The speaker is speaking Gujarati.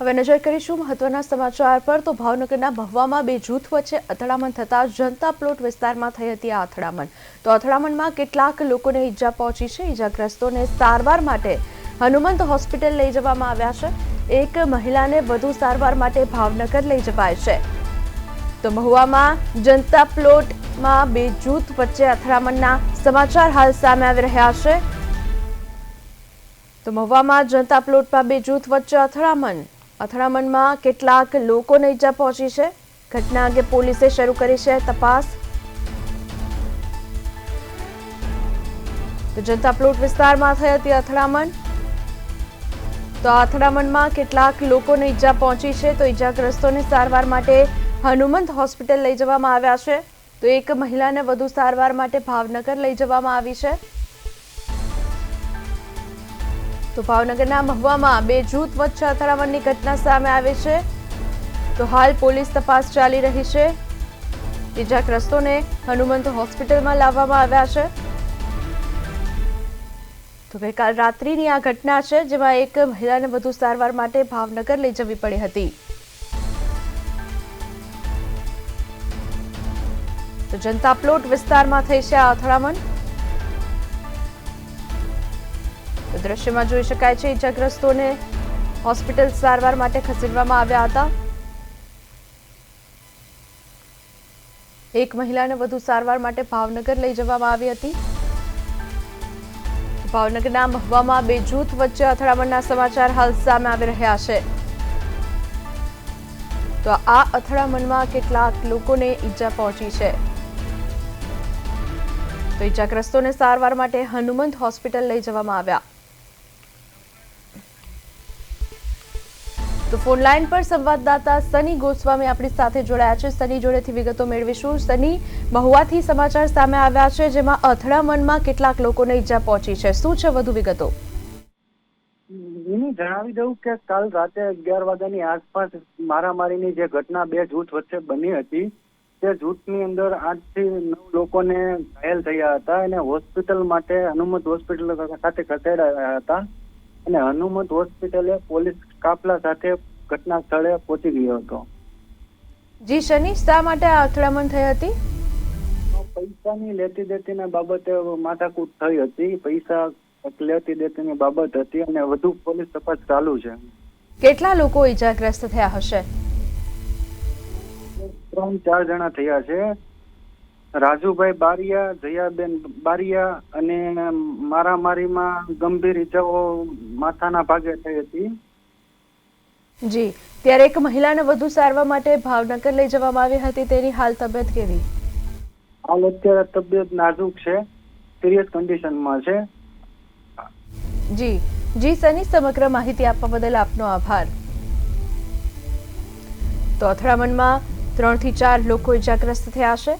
હવે નજર કરીશું મહત્વના સમાચાર પર તો ભાવનગરના મહુવામાં બે જૂથ વચ્ચે અથડામણ થતા જનતા પ્લોટ વિસ્તારમાં થઈ હતી આ અથડામણ. તો અથડામણમાં કેટલાક લોકોને ઈજા પહોંચી છે. ઈજાગ્રસ્તોને સારવાર માટે હનુમંત હોસ્પિટલ લઈ જવામાં આવ્યા છે. એક મહિલાને વધુ સારવાર માટે ભાવનગર લઈ જવાય છે. તો મહુવામાં જનતા પ્લોટમાં બે જૂથ વચ્ચે અથડામણના સમાચાર હાલ સામે આવી રહ્યા છે. તો મહુવામાં જનતા પ્લોટમાં બે જૂથ વચ્ચે અથડામણ. અથડામણમાં કેટલાક લોકોને ઈજા પહોંચી છે. ઘટના અંગે પોલીસે શરૂ કરી છે તપાસ. તો જનતા પ્લોટ વિસ્તારમાં થઈ હતી અથડામણ. તો આ અથડામણમાં કેટલાક લોકોને ઈજા પહોંચી છે તો ઈજાગ્રસ્તોને સારવાર માટે હનુમંત હોસ્પિટલ લઈ જવામાં આવ્યા છે. તો એક મહિલાને વધુ સારવાર માટે ભાવનગર લઈ જવામાં આવી છે. તો ભાવનગરના મહુવામાં બે જૂથ વચ્ચે અથડામણની ઘટના સામે આવી છે. તો હાલ પોલીસ તપાસ ચાલી રહી છે. ઇજાગ્રસ્તોને હનુમંત હોસ્પિટલમાં લાવવામાં આવ્યા છે. તો ગઈકાલ રાત્રિની આ ઘટના છે, જેમાં એક મહિલાને વધુ સારવાર માટે ભાવનગર લઈ જવી પડી હતી. તો જનતા પ્લોટ વિસ્તારમાં થઈ છે આ અથડામણ. દ્રશ્યમાં જોઈ શકાય છે, ઈજાગ્રસ્તોને હોસ્પિટલ સારવાર માટે ખસેડવામાં આવ્યા હતા. એક મહિલાને વધુ સારવાર માટે ભાવનગર લઈ જવામાં આવી હતી. ભાવનગરના મહુવામાં બે જૂથ વચ્ચે અથડામણના સમાચાર હાલ સામે આવી રહ્યા છે. તો આ અથડામણમાં કેટલાક લોકોને ઈજા પહોંચી છે. તો ઈજાગ્રસ્તોને સારવાર માટે હનુમંત હોસ્પિટલ લઈ જવામાં આવ્યા. તો ફોન લાઈન પર સંવાદદાતા સની ગોસ્વામી આપણી સાથે જોડાયા છે. સની જોડેથી વિગતો મેળવીશું. સની, મહુવાથી સમાચાર સામે આવ્યા છે, જેમાં અથડામણમાં કેટલાક લોકોને ઈજા પહોંચી છે. શું છે વધુ વિગતો? જણાવી દઉં કે કાલ રાતે અગિયાર વાગ્યાની આસપાસ મારામારીની જે ઘટના બે જૂથ વચ્ચે બની હતી, તે જૂથની અંદર આઠથી નવ લોકોને ઘાયલ થયા હતા અને હોસ્પિટલ માટે હનુમત હોસ્પિટલ ખાતે ખસેડાયા હતા. અને હનુમત હોસ્પિટલે પોલીસ કાફલા સાથે ઘટના સ્થળે પહોંચી ગયો હતો. જી શનિ શા માટે આ અથડામણ થઈ હતી? પૈસાની લેતી દેતીના બાબતે માથાકૂટ થઈ હતી. પૈસા લેતી દેતીની બાબત હતી અને વધુ પોલીસ તપાસ ચાલુ છે. કેટલા લોકો ઈજાગ્રસ્ત થયા હશે? ત્રણ ચાર જણા થયા છે. રાજુભાઈ બારિયા જયાબેન બારિયા અને મારામારીમાં ગંભીર ઈજાઓ માથાના ભાગે થઈ હતી. જી ત્યારે એક મહિલાને વધુ સારવાર માટે ભાવનગર લઈ જવામાં આવી હતી. તેની હાલ તબિયત કેવી? હાલ અત્યારે તબિયત નાજુક છે. સિરિયસ કન્ડિશનમાં છે. જી જી સની સમગ્ર માહિતી આપવા બદલ આપનો આભાર. તો અથડામણમાં ત્રણથી ચાર લોકો ઇજાગ્રસ્ત થયા છે.